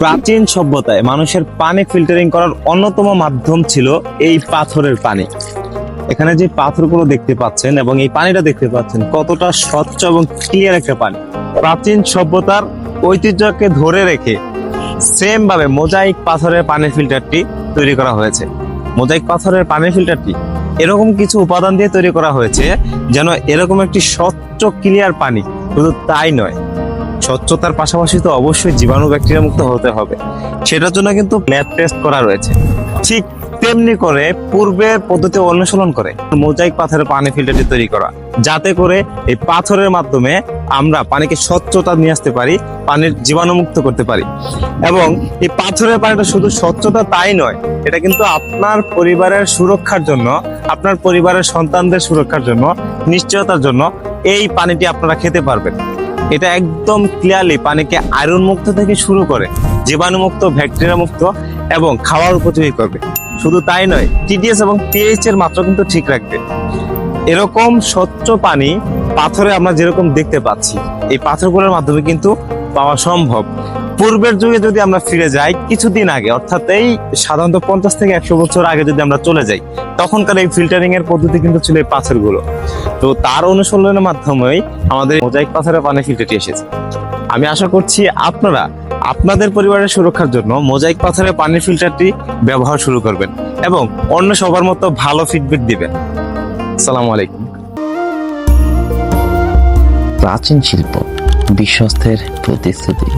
প্রাচীন সভ্যতায় মানুষের পানি ফিল্টারিং করার অন্যতম মাধ্যম ছিল এই পাথরের পানি। এখানে যে পাথরগুলো দেখতে পাচ্ছেন এবং এই পানিটা দেখতে পাচ্ছেন, কতটা স্বচ্ছ এবং ক্লিয়ার একটা পানি। প্রাচীন সভ্যতার ঐতিহ্যকে ধরে রেখে সেম ভাবে মোজাইক পাথরের পানি ফিল্টারটি তৈরি করা হয়েছে। মোজাইক পাথরের পানি ফিল্টারটি এরকম কিছু উপাদান দিয়ে তৈরি করা হয়েছে যেন এরকম একটি স্বচ্ছ ক্লিয়ার পানি। শুধু তাই নয় স্বচ্ছতার পাশাপাশি তো অবশ্যই জীবাণু ব্যাকটেরিয়া মুক্ত হতে হবে। সেটার জন্য কিন্তু ল্যাব টেস্ট করা রয়েছে। ঠিক তেমনি করে পূর্বের পদ্ধতি অনুসরণ করে মোজাইক পাথরের পানি ফিল্টারটি তৈরি করা, যাতে করে এই পাথরের মাধ্যমে আমরা পানিকে স্বচ্ছতা নিয়ে আসতে পারি, পানির জীবাণুমুক্ত করতে পারি। এবং এই পাথরের পানিটা শুধু স্বচ্ছতা তাই নয়, এটা কিন্তু আপনার পরিবারের সুরক্ষার জন্য, আপনার পরিবারের সন্তানদের সুরক্ষার জন্য, নিশ্চয়তার জন্য এই পানিটি আপনারা খেতে পারবেন। এটা একদম ক্লিয়ারলি পানিকে আয়রন মুক্ত থেকে শুরু করে জীবাণুমুক্ত ব্যাকটেরিয়া মুক্ত এবং খাওয়ার উপযোগী করবে। শুধু তাই নয় টিডিএস এবং পিএইচ এর মাত্রা কিন্তু ঠিক রাখবে। এরকম স্বচ্ছ পানি পাথরে আমরা যেরকম দেখতে পাচ্ছি, এই পাথরগুলোর মাধ্যমে কিন্তু পাওয়া সম্ভব। পূর্বের যুগে যদি আমরা ফিরে যাই, কিছুদিন আগে, অর্থাৎ এই সাধারণত পঞ্চাশ থেকে একশো বছর আগে যদি আমরা চলে যাই, তখনকার এই ফিল্টারিং এর পদ্ধতি কিন্তু ছিল এই পাথরগুলো। তো তার অনুসরণের মাধ্যমেই আমাদের মোজাইক পাথরের পানি ফিল্টারটি এসেছে। আমি আশা করছি আপনারা আপনাদের পরিবারের সুরক্ষার জন্য মোজাইক পাথরের পানি ফিল্টারটি ব্যবহার শুরু করবেন এবং অন্য সবার মতো ভালো ফিডব্যাক দিবেন। আসসালামু আলাইকুম। প্রাচীন শিল্প, বিশ্বস্তের প্রতিশ্রুতি।